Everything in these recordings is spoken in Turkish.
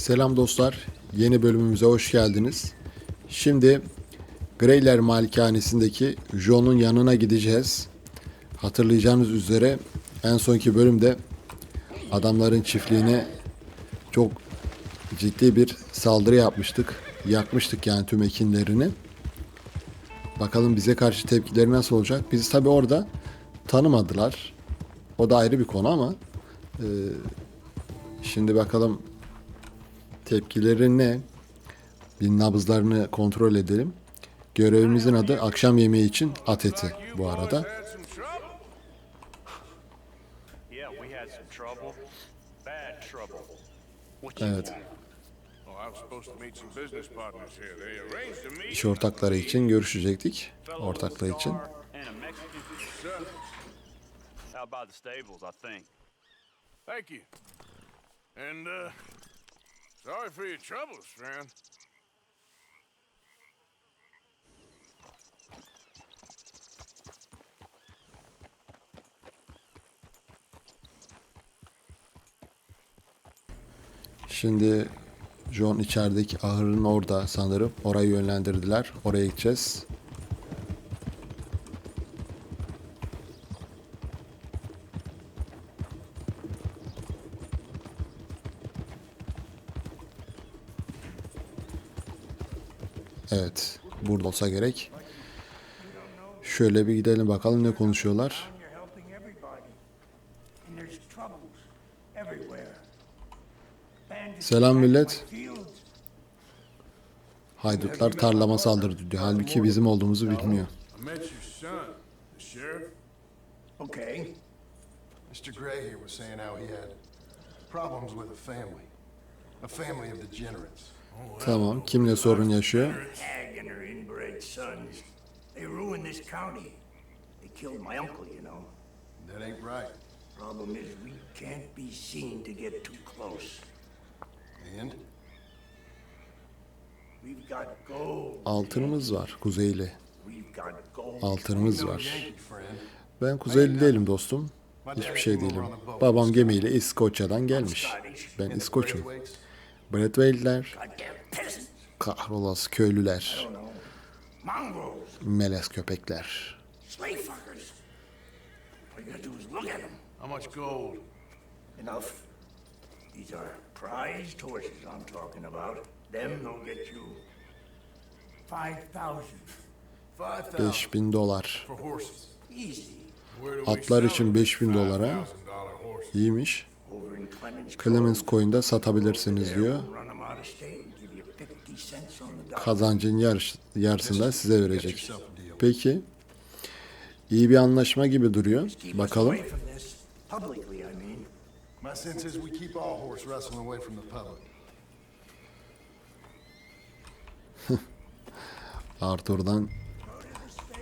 Selam dostlar. Yeni bölümümüze hoş geldiniz. Şimdi Greyler Malikanesi'ndeki John'un yanına gideceğiz. Hatırlayacağınız üzere en sonki bölümde adamların çiftliğine çok ciddi bir saldırı yapmıştık. Yakmıştık yani tüm ekinlerini. Bakalım bize karşı tepkileri nasıl olacak? Bizi tabi orada tanımadılar. O da ayrı bir konu ama e, şimdi bakalım tepkileri ne? Bir nabızlarını kontrol edelim. Görevimizin adı akşam yemeği için at eti bu arada. Evet. İş ortakları için görüşecektik. Ortaklığı için. Thank you. And, uh, sorry for your troubles, friend. Şimdi John içerideki ahırın orada sanırım. Orayı yönlendirdiler. Oraya gideceğiz. Evet. Burada olsa gerek. Şöyle bir gidelim bakalım ne konuşuyorlar. Selam millet. Haydutlar tarlama saldırdı diyor. Halbuki bizim olduğumuzu bilmiyor. Okay. Mr. Gray here was saying how he had problems with a family. A family of degenerates. Tamam. Kimle sorun yaşıyor? Hag and her inbred sons. They ruined this county. They killed my uncle, you know. That ain't right. Problem is, we can't be seen to get too close. And We've got gold. Altınımız var Kuzeyli. Altınımız var. Ben Kuzeyli değilim dostum. Hiçbir şey değilim. Babam gemiyle İskoçya'dan gelmiş. Ben İskoç'um. Peasants. kahrolası köylüler, melez köpekler. How much gold? Enough. These are prized horses I'm talking about. Them will get you five thousand. Five thousand 5000 dolar. Atlar için them? 5000 dolara $5,000 horses. iyiymiş. Clemens. Coin'da satabilirsiniz diyor. Kazancın yarış, yarısını da size verecek. Peki. İyi bir anlaşma gibi duruyor. Bakalım. away from this. Publicly, I mean. My sense is we keep all horse wrestling away from the public. Arthur'dan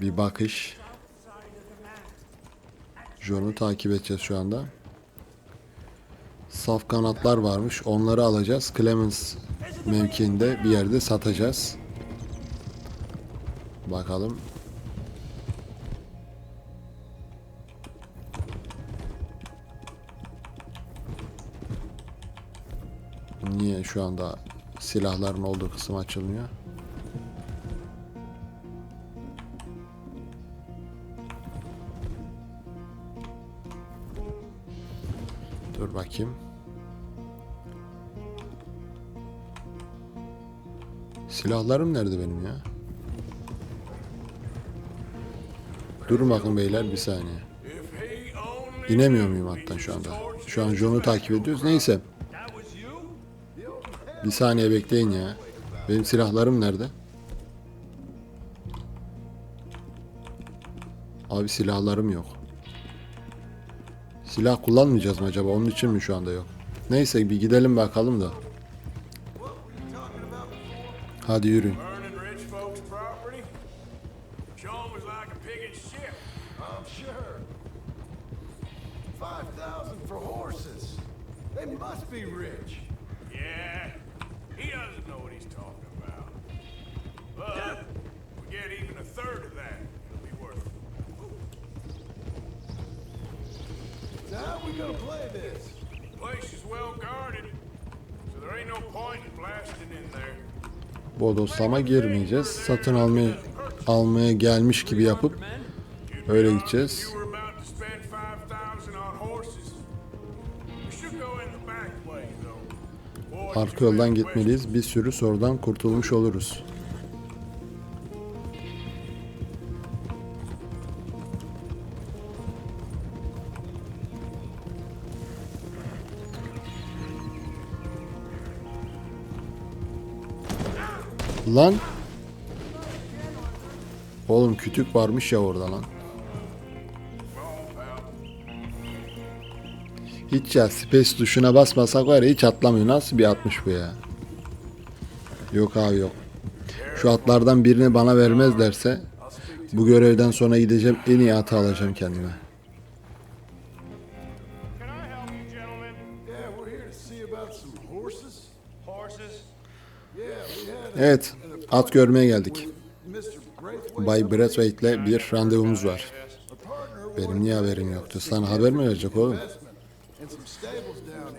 bir bakış. John'u takip edeceğiz şu anda. Saf kanatlar varmış. Onları alacağız. Clemens mevkiinde bir yerde satacağız. Bakalım. Niye şu anda silahların olduğu kısım açılmıyor? Bakayım. Silahlarım nerede benim ya? Durun bakın beyler bir saniye. İnemiyor muyum hatta şu anda? Şu an John'u takip ediyoruz. Neyse. Bir saniye bekleyin ya. Benim silahlarım nerede? Abi silahlarım yok. Silah kullanmayacağız mı acaba? Onun için mi şu anda yok? Neyse bir gidelim bakalım da. Hadi yürüyün. burning How we gonna play this? Place is well guarded, so there ain't no point in blasting in there. Bodoslama girmeyeceğiz. Satın almaya almaya gelmiş gibi yapıp öyle gideceğiz. You were about to spend 5,000 on horses. We should go in the back way, though. Boy, Arka yoldan gitmeliyiz. Bir sürü sorudan kurtulmuş oluruz. Lan. Oğlum kütük varmış ya orada lan. Hiç ya space tuşuna basmasak var ya hiç atlamıyor. Nasıl bir atmış bu ya? Yok abi yok. Şu atlardan birini bana vermezlerse bu görevden sonra gideceğim en iyi atı alacağım kendime. Evet at görmeye geldik. Bay Braithwaite'le bir randevumuz var. Benim niye haberim yoktu? Sana haber mi verecek oğlum? investment and some stables down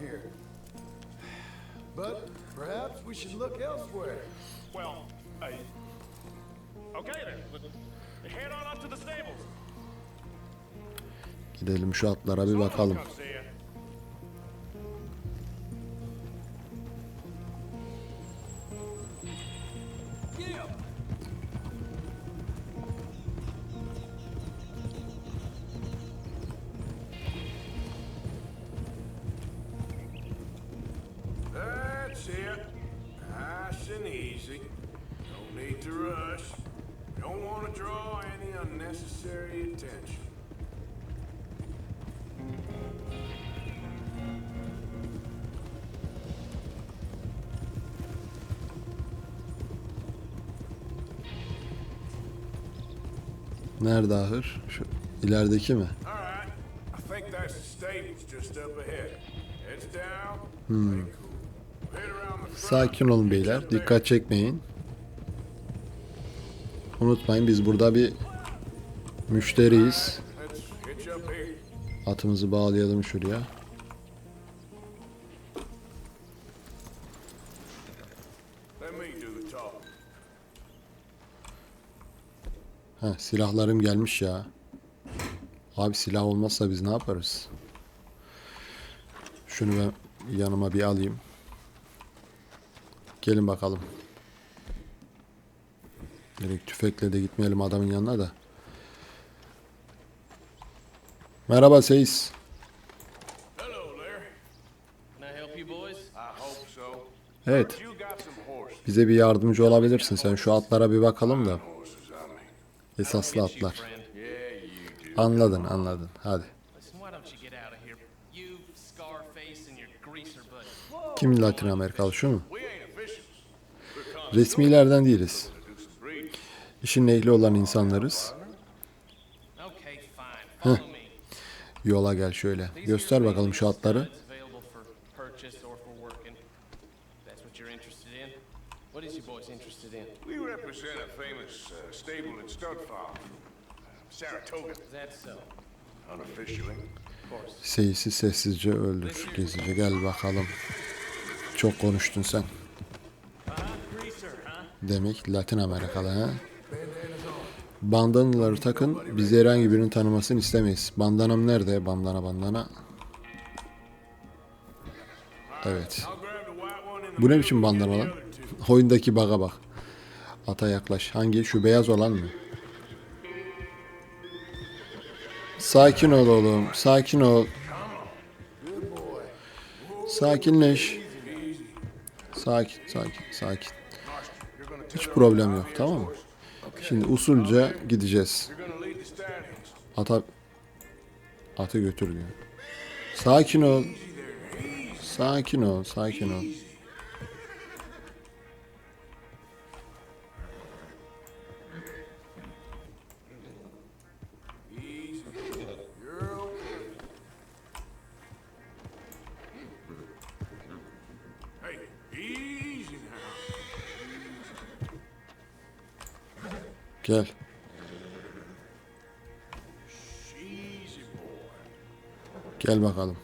Nerede ahır? Şu ilerideki mi? Front. Sakin olun beyler. Dikkat çekmeyin. Unutmayın biz burada bir müşteriyiz. Atımızı bağlayalım şuraya. Heh, silahlarım gelmiş ya. Abi silah olmazsa biz ne yaparız? Şunu ben yanıma bir alayım. Gelin bakalım. Direkt tüfekle de gitmeyelim adamın yanına da. Merhaba Seyis. Hello there. Can I help you boys? I hope so. Evet. Bize bir yardımcı olabilirsin. Sen şu atlara bir bakalım da. Esaslı atlar. Anladın anladın. Hadi. Kim Latin Amerikalı şu mu? Resmilerden değiliz. İşin ehli olan insanlarız. Me. Yola gel şöyle. Göster bakalım şu atları. That's stud. Saratoga, Is that so? unofficially. Seyisi sessizce öldür. Gezici gel bakalım. Çok konuştun sen. Demek Latin Amerikalı ha? Bandanaları takın. Bizi herhangi birinin tanımasını istemeyiz. Bandanam nerede? Bandana bandana. Evet. Bu ne biçim bandana lan? Oyundaki baga bak. Ata yaklaş. Hangi? Şu beyaz olan mı? Sakin ol oğlum. Sakin ol. Sakinleş. Sakin, sakin, sakin. Hiç problem yok, tamam mı? Şimdi usulca gideceğiz. Ata atı götür diyor. Sakin ol. Sakin ol, sakin ol. Gel. Gel bakalım.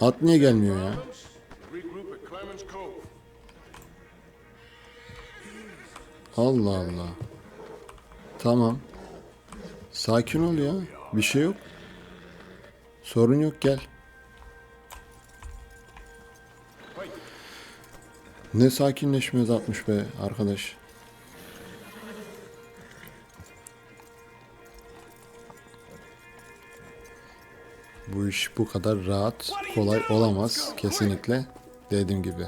At niye gelmiyor ya? Allah Allah. Tamam. Sakin ol ya. Bir şey yok. Sorun yok gel. Ne sakinleşmez atmış be arkadaş. Bu iş bu kadar rahat, kolay olamaz kesinlikle. Dediğim gibi.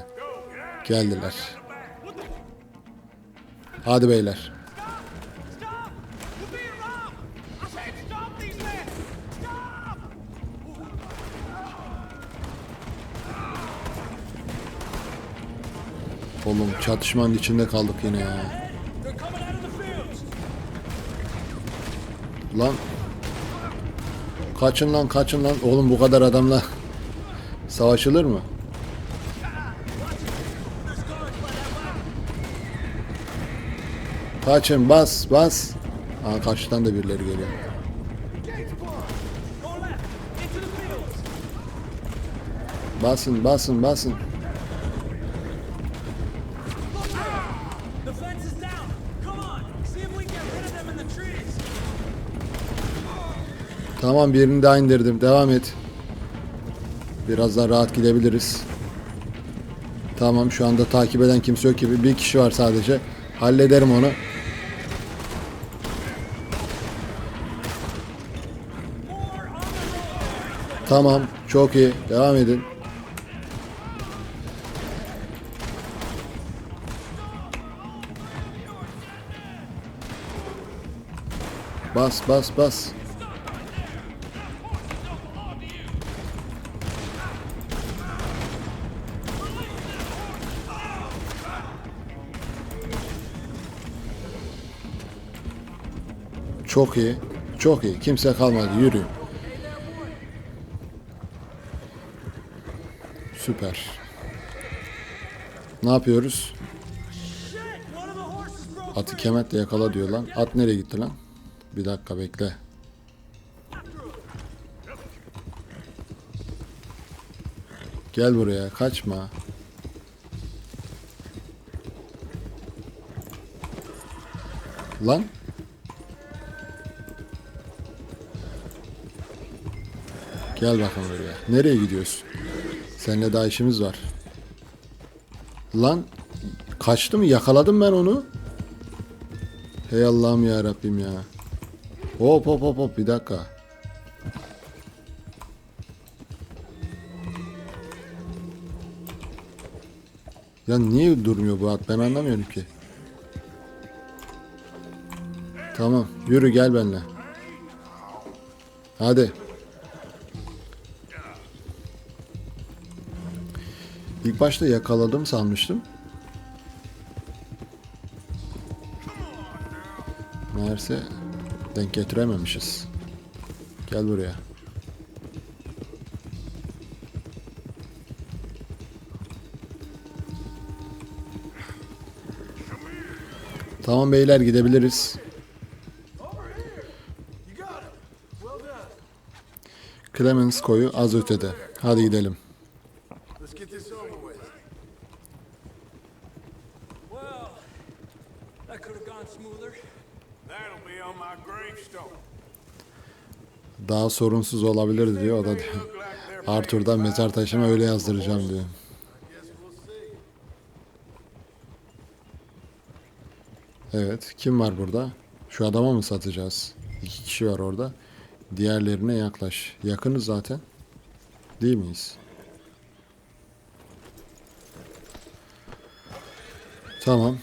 Geldiler. Hadi beyler. Oğlum çatışmanın içinde kaldık yine ya. Lan. Kaçın lan kaçın lan. Oğlum bu kadar adamla savaşılır mı? Kaçın bas bas. Aa karşıdan da birileri geliyor. Basın basın basın. Tamam birini daha indirdim. Devam et. Biraz daha rahat gidebiliriz. Tamam şu anda takip eden kimse yok gibi. Bir kişi var sadece. Hallederim onu. Tamam. Çok iyi. Devam edin. Bas bas bas. Çok iyi. Çok iyi. Kimse kalmadı. Yürü. Süper. Ne yapıyoruz? Atı kemetle yakala diyor lan. At nereye gitti lan? Bir dakika bekle. Gel buraya. Kaçma. Lan. Gel bakalım buraya. Nereye gidiyorsun? Seninle daha işimiz var. Lan kaçtı mı? Yakaladım ben onu. Hey Allah'ım ya Rabbim ya. Hop hop hop hop bir dakika. Ya niye durmuyor bu at ben anlamıyorum ki. Tamam yürü gel benimle. Hadi. İlk başta yakaladım sanmıştım. Meğerse denk getirememişiz. Gel buraya. Tamam beyler gidebiliriz. Clemens koyu az ötede. Hadi gidelim. Let's get this over with. Well, that could have gone smoother. That'll be on my gravestone. Daha sorunsuz olabilir diyor. O da diyor. Arthur'dan mezar taşıma öyle yazdıracağım diyor. Evet. Kim var burada? Şu adama mı satacağız? İki kişi var orada. Diğerlerine yaklaş. Yakınız zaten. Değil miyiz? Tamam.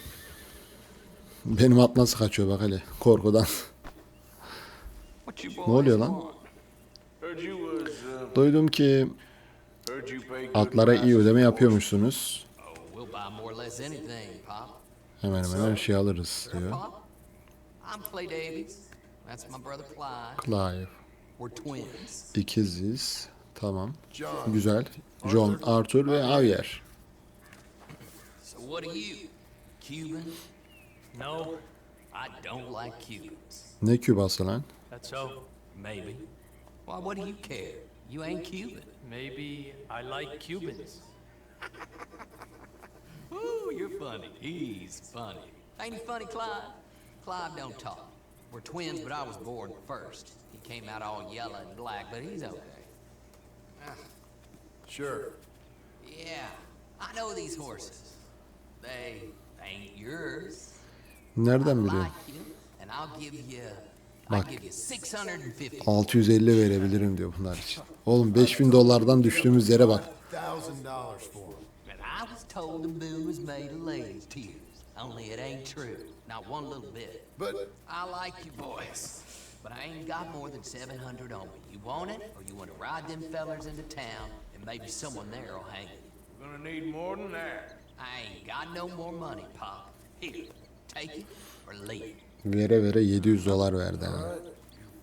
Benim at nasıl kaçıyor bak hele. Korkudan. ne oluyor lan? Heard you was, uh, Duydum ki atlara iyi ödeme yapıyormuşsunuz. Hemen hemen her şeyi alırız diyor. Clive. İkiziz. Tamam. Güzel. John, Arthur ve Javier. Ne Kübası lan? That's so. Maybe. Why, what do you care? You ain't Cuban. Maybe I like Cubans. Ooh, you're funny. He's funny. Ain't he funny, Clive? Clive don't talk. We're twins, but I was born first. He came out all yellow and black, but he's okay. Ah, sure. Yeah, I know these horses. They ain't yours. I Nereden biliyorsun? like you, and I'll give you, Bak. I'll give you 650. 650 verebilirim diyor bunlar için. Oğlum 5000 dolardan düştüğümüz yere bak. Only it ain't true. Not one little bit. But I like you boys, but I ain't got more than 700 on me. You want it, or you want to ride them fellers into town, and maybe someone there will hang you. We're gonna need more than that. I ain't got no more money, Pop. Here, take it or leave it. Vere vere 700 dolar verdi. ha.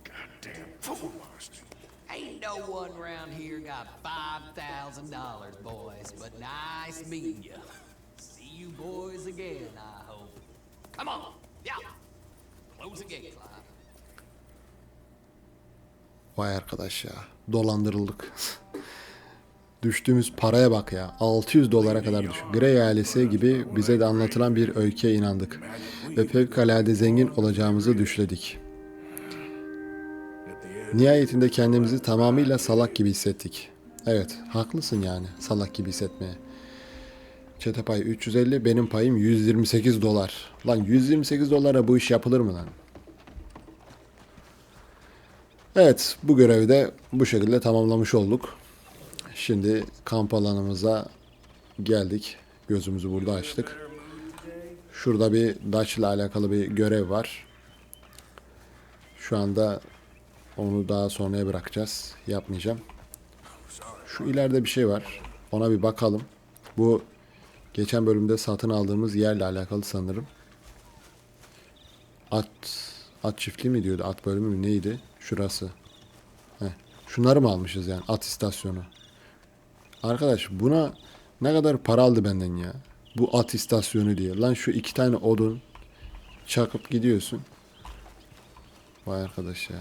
Goddamn fool monster. Ain't no one around here got $5,000, boys, but nice meeting you. See you boys again, I hope. Come on, yeah. Close the gate, Clive. Vay arkadaş ya. Dolandırıldık. Düştüğümüz paraya bak ya. 600 dolara kadar düş. Grey ailesi gibi bize de anlatılan bir öyküye inandık. Ve fevkalade zengin olacağımızı düşledik. Nihayetinde kendimizi tamamıyla salak gibi hissettik. Evet, haklısın yani salak gibi hissetmeye. Çete payı 350, benim payım 128 dolar. Lan 128 dolara bu iş yapılır mı lan? Evet, bu görevi de bu şekilde tamamlamış olduk. Şimdi kamp alanımıza geldik. Gözümüzü burada açtık. Şurada bir Dutch ile alakalı bir görev var. Şu anda onu daha sonraya bırakacağız. Yapmayacağım. Şu ileride bir şey var. Ona bir bakalım. Bu geçen bölümde satın aldığımız yerle alakalı sanırım. At at çiftliği mi diyordu? At bölümü mü neydi? Şurası. Heh. Şunları mı almışız yani? At istasyonu. Arkadaş buna ne kadar para aldı benden ya? Bu at istasyonu diye. Lan şu iki tane odun çakıp gidiyorsun. Vay arkadaş ya.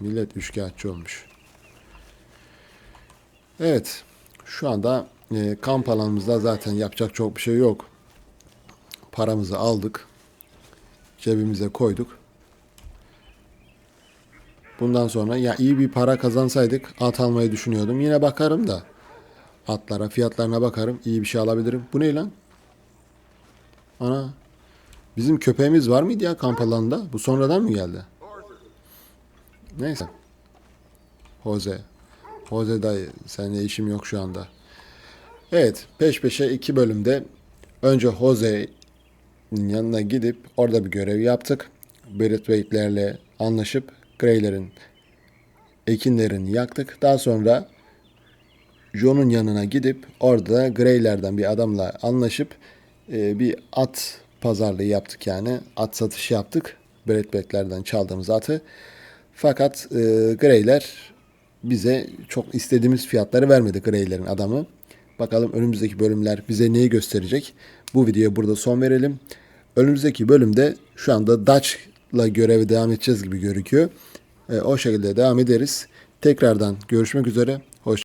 Millet üçkağıtçı olmuş. Evet. Şu anda e, kamp alanımızda zaten yapacak çok bir şey yok. Paramızı aldık. Cebimize koyduk. Bundan sonra ya iyi bir para kazansaydık at almayı düşünüyordum. Yine bakarım da atlara fiyatlarına bakarım. İyi bir şey alabilirim. Bu ne lan? Ana. Bizim köpeğimiz var mıydı ya kamp alanında? Bu sonradan mı geldi? Neyse. Jose. Jose dayı. Seninle işim yok şu anda. Evet. Peş peşe iki bölümde önce Jose'nin yanına gidip orada bir görev yaptık. Braithwaite'lerle anlaşıp Grey'lerin ekinlerini yaktık. Daha sonra John'un yanına gidip orada Grey'lerden bir adamla anlaşıp e, bir at pazarlığı yaptık yani. At satışı yaptık. Braithwaite'lerden çaldığımız atı. Fakat e, Grey'ler bize çok istediğimiz fiyatları vermedi Grey'lerin adamı. Bakalım önümüzdeki bölümler bize neyi gösterecek. Bu videoya burada son verelim. Önümüzdeki bölümde şu anda Dutch'la görevi devam edeceğiz gibi görünüyor. E, o şekilde devam ederiz. Tekrardan görüşmek üzere.